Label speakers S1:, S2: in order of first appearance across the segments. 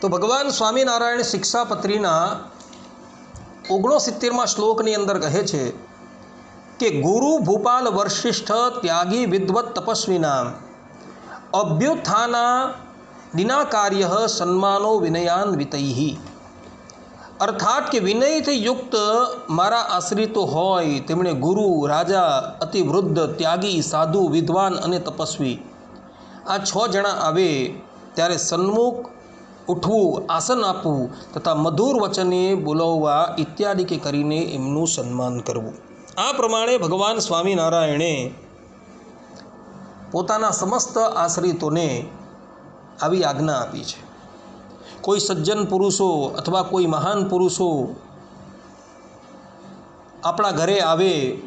S1: તો ભગવાન સ્વામિનારાયણ શિક્ષાપત્રીના ઓગણોસિત્તેરમાં શ્લોકની અંદર કહે છે કે ગુરુ ભૂપાલ વર્ષિષ્ઠ ત્યાગી વિદ્વત તપસ્વીના અભ્યુત્થાના નિનાકાર્ય સન્માનો વિનયાન્વિતૈ અર્થાત કે વિનયથી યુક્ત મારા આશ્રિતો હોય તેમણે ગુરુ, રાજા અતિ વૃદ્ધ ત્યાગી, સાધુ, વિદ્વાન અને તપસ્વી આ છ જણા આવે ત્યારે સન્મુખ ઉઠવું, આસન આપવું તથા મધુર વચને બોલાવવા ઇત્યાદિ કે કરીને એમનું સન્માન કરવું. આ પ્રમાણે ભગવાન સ્વામિનારાયણે પોતાના સમસ્ત આશ્રિતોને આવી આજ્ઞા આપી છે. કોઈ સજ્જન પુરુષો અથવા કોઈ મહાન પુરુષો આપણા ઘરે આવે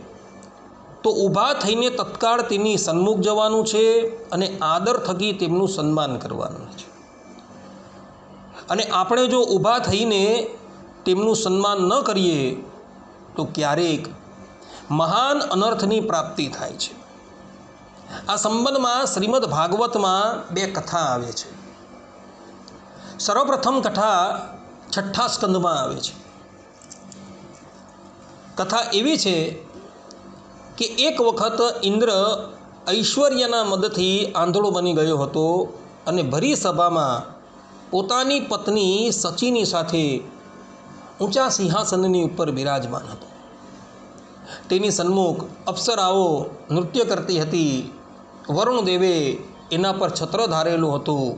S1: તો ઊભા થઈને તત્કાળ તેની સન્મુખ જવાનું છે અને આદર થકી તેમનું સન્માન કરવાનું છે. અને આપણે જો ઊભા થઈને તેમનું સન્માન ન કરીએ, તો ક્યારેક મહાન અનર્થની પ્રાપ્તિ થાય છે. આ સંબંધમાં શ્રીમદ ભાગવતમાં બે કથા આવે છે. સર્વપ્રથમ કથા છઠ્ઠા સ્કંદમાં આવે છે. કથા એવી છે કે એક વખત ઇન્દ્ર ઐશ્વર્યના મદથી આંધળો બની ગયો હતો અને ભરી સભામાં પોતાની પત્ની સચીની સાથે ઊંચા સિંહાસનની ઉપર બિરાજમાન હતો. તેની સન્મુખ અપ્સરાઓ નૃત્ય કરતી હતી. વરુણ દેવે એના પર છત્ર ધારેલું હતું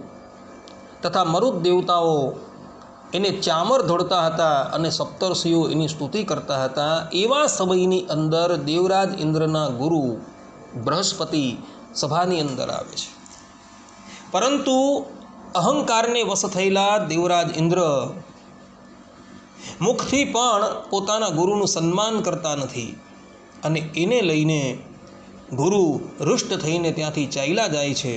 S1: તથા મરુદ દેવતાઓ એને ચામર ધોડતા હતા અને સપ્તર્ષિઓ એની સ્તુતિ કરતા હતા. એવા સમયની અંદર દેવરાજ ઇન્દ્રના ગુરુ બૃહસ્પતિ સભાની અંદર આવે છે. પરંતુ અહંકારને વશ થયેલા દેવરાજ ઇન્દ્ર. મુખથી પણ પોતાના ગુરુનું સન્માન કરતા નથી અને એને લઈને ગુરુ રુષ્ટ થઈને ત્યાંથી ચાલ્યા જાય છે.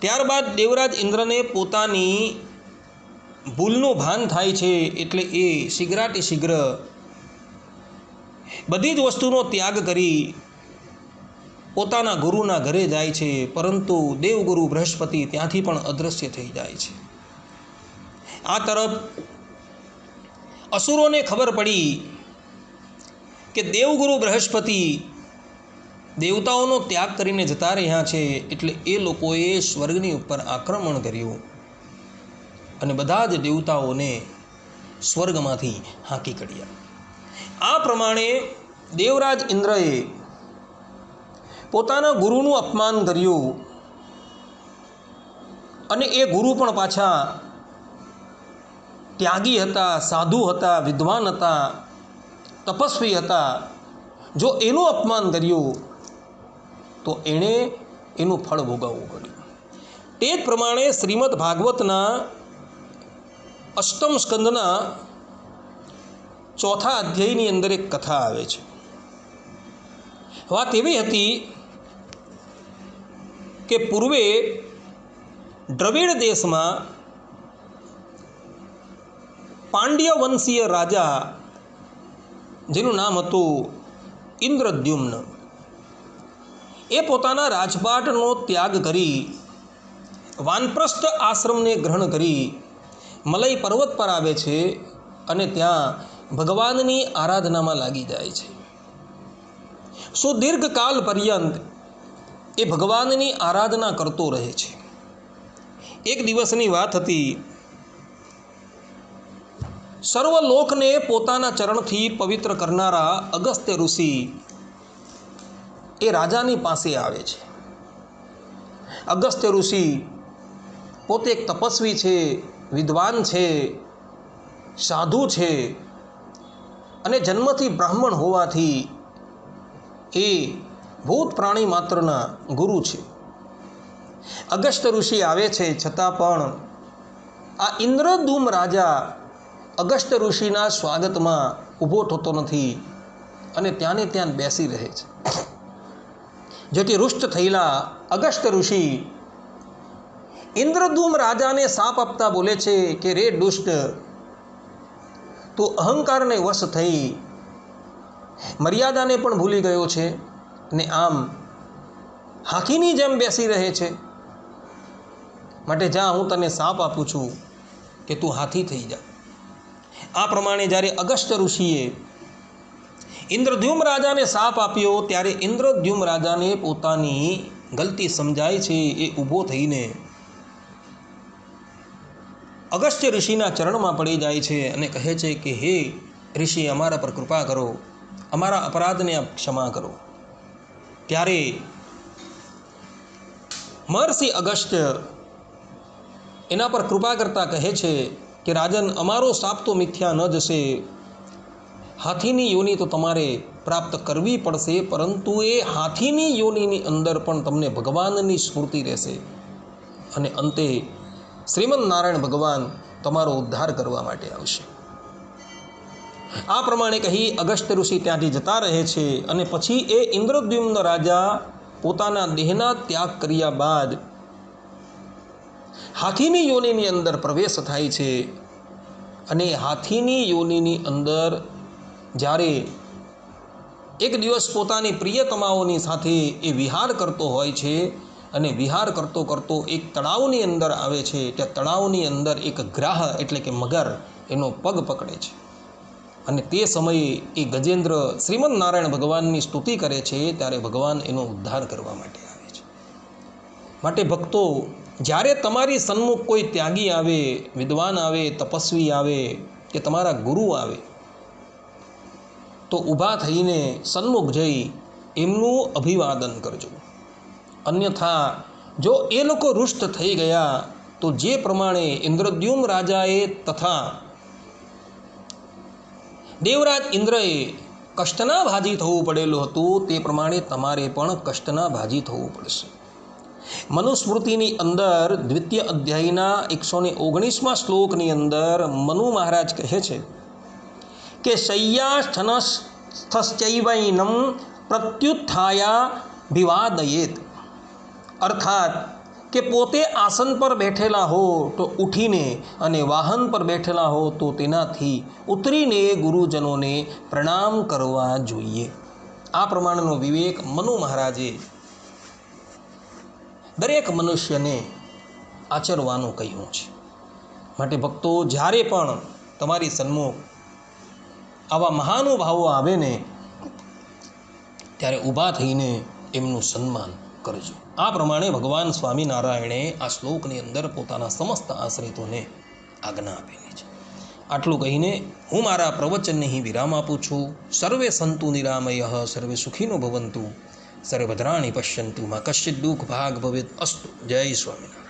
S1: ત્યારબાદ દેવરાજ ઇન્દ્રને પોતાની ભૂલનું ભાન થાય છે એટલે એ શીઘ્રાટી શીઘ્ર બધી જ વસ્તુનો ત્યાગ કરી પોતાના ગુરુના ઘરે જાય છે, પરંતુ દેવગુરુ બૃહસ્પતિ ત્યાંથી પણ અદૃશ્ય થઈ જાય છે. આ તરફ અસુરોને ખબર પડી કે દેવગુરુ બૃહસ્પતિ દેવતાઓનો ત્યાગ કરીને જતા રહ્યા છે, એટલે એ લોકોએ સ્વર્ગની ઉપર આક્રમણ કર્યું અને બધા જ દેવતાઓને સ્વર્ગમાંથી હાંકી કાઢ્યા. આ પ્રમાણે દેવરાજ ઇન્દ્રએ પોતાના ગુરુનું અપમાન કર્યું. અને એ ગુરુ પણ પાછા ત્યાગી હતા, સાધુ હતા, વિદ્વાન હતા, તપસ્વી હતા. જો એનું અપમાન કર્યું, તો એણે એનું ફળ ભોગવવું પડ્યું. તે જ પ્રમાણે શ્રીમદ ભાગવતના અષ્ટમ સ્કંદના ચોથા અધ્યાયની અંદર એક કથા આવે છે. વાત એવી હતી કે પૂર્વે દ્રવિડ દેશમાં પાંડ્ય વંશીય રાજા, જેનું નામ હતું ઇન્દ્રદ્યુમ્ન, એ પોતાના રાજપાટનો ત્યાગ કરી વાનપ્રસ્થ આશ્રમને ગ્રહણ કરી મલય પર્વત પર આવે છે અને ત્યાં ભગવાનની આરાધનામાં લાગી જાય છે. સુદીર્ઘ કાલ પર્યંત એ ભગવાનની આરાધના કરતો રહે છે. એક દિવસની વાત હતી, સર્વલોકને પોતાના ચરણથી પવિત્ર કરનારા અગસ્ત્ય ઋષિ એ રાજાની પાસે આવે છે. અગસ્ત્ય ઋષિ પોતે એક તપસ્વી છે, વિદ્વાન છે, સાધુ છે અને જન્મથી બ્રાહ્મણ હોવાથી એ ભૂત પ્રાણી માત્રના ગુરુ છે. અગસ્ત ઋષિ આવે છે, છતાં પણ આ ઇન્દ્રદૂમ રાજા અગસ્ત ઋષિના સ્વાગતમાં ઊભો થતો નથી અને ત્યાંને ત્યાં બેસી રહે છે. જેથી રુષ્ટ થયેલા અગસ્ત ઋષિ ઇન્દ્રદૂમ રાજાને સાપ આપતા બોલે છે કે, રે દુષ્ટ, તું અહંકારને વશ થઈ. મર્યાદાને પણ ભૂલી ગયો છે. ને આમ હાથીની જેમ બેસી રહે છે. માટે જા હું તને સાપ આપું છું કે તું હાથી થઈ જા. આ પ્રમાણે જ્યારે અગસ્ત્ય ઋષિએ ઇન્દ્રદ્યુમ રાજાને સાપ આપ્યો, ત્યારે ઇન્દ્રદ્યુમ રાજાને પોતાની ગલતી સમજાય છે એ ઊભો થઈને અગસ્ત્ય ઋષિના ચરણમાં પડી જાય છે અને કહે છે કે, હે ઋષિ, અમારા પર કૃપા કરો. અમારા અપરાધને આપ ક્ષમા કરો. ત્યારે મહર્ષિ અગસ્ત્ય એના પર કૃપા કરતા કહે છે કે, રાજન, અમારો સાપ તો મિથ્યા ન જશે. હાથીની યોની તો તમારે પ્રાપ્ત કરવી પડશે, પરંતુ એ હાથીની યોનીની અંદર પણ તમને ભગવાનની સ્મૃતિ રહેશે. અને અંતે શ્રીમદ નારાયણ ભગવાન તમારો ઉદ્ધાર કરવા માટે આવશે. આ પ્રમાણે કહી અગસ્ત્ય ઋષિ ત્યાંથી જતા રહે છે અને પછી એ ઇન્દ્રદ્યુમ્ન રાજા પોતાના દેહના ત્યાગ કર્યા બાદ હાથીની યોનિની અંદર પ્રવેશ થાય છે. અને હાથીની યોનિની અંદર જ્યારે એક દિવસ પોતાની પ્રિયતમાઓની સાથે એ વિહાર કરતો હોય છે અને વિહાર કરતો કરતો એક તળાવની અંદર આવે છે. ત્યાં તળાવની અંદર એક ગ્રાહ એટલે કે મગર એનો પગ પકડે છે. અને તે સમયે એ ગજેન્દ્ર શ્રીમદ નારાયણ ભગવાનની સ્તુતિ કરે છે, ત્યારે ભગવાન એનો ઉદ્ધાર કરવા માટે આવે છે. માટે ભક્તો, જ્યારે તમારી સન્મુખ કોઈ ત્યાગી આવે, વિદ્વાન આવે, તપસ્વી આવે, કે તમારા ગુરુ આવે, તો ઊભા થઈને સન્મુખ જઈ એમનું અભિવાદન કરજો. અન્યથા, જો એ લોકો રુષ્ટ થઈ ગયા, તો જે પ્રમાણે ઇન્દ્રદ્યુમ રાજાએ તથા દેવરાજ ઇન્દ્રએ કષ્ટના ભાજી થવું પડેલું હતું, તે પ્રમાણે તમારે પણ કષ્ટના ભાજી થવું પડશે. મનુસ્મૃતિની અંદર દ્વિતીય અધ્યાયના એકસો ને ઓગણીસમાં શ્લોકની અંદર મનુ મહારાજ કહે છે કે શય્યાસ્થનસ્થશ્ચૈવૈનમ પ્રત્યુત્થાયા વિવાદયેત અર્થાત કે પોતે આસન પર બેઠેલા હો તો ઉઠીને અને વાહન પર બેઠેલા હો તો તેનાથી ઉતરીને ગુરુજનોને પ્રણામ કરવા જોઈએ. આ પ્રમાણેનો વિવેક મનુ મહારાજે દરેક મનુષ્યને આચરવાનું કહ્યું છે. માટે ભક્તો, જ્યારે પણ તમારી સન્મુખ આવા મહાનુભાવો આવે ને, ત્યારે ઊભા થઈને એમનું સન્માન કરજો. આ પ્રમાણે ભગવાન સ્વામિનારાયણે આ શ્લોકની અંદર પોતાના સમસ્ત આશ્રિતોને આજ્ઞા આપેલી છે. આટલું કહીને હું મારા પ્રવચનને અહીં વિરામ આપું છું. સર્વે સંતુ નિરામય, સર્વે સુખીનો ભવંતુ. સર્વભદ્રાણી પશ્યંતુ. માં કશ્ચિત દુઃખ ભાગ ભવેત અસ્તુ. જય સ્વામિનારાયણ.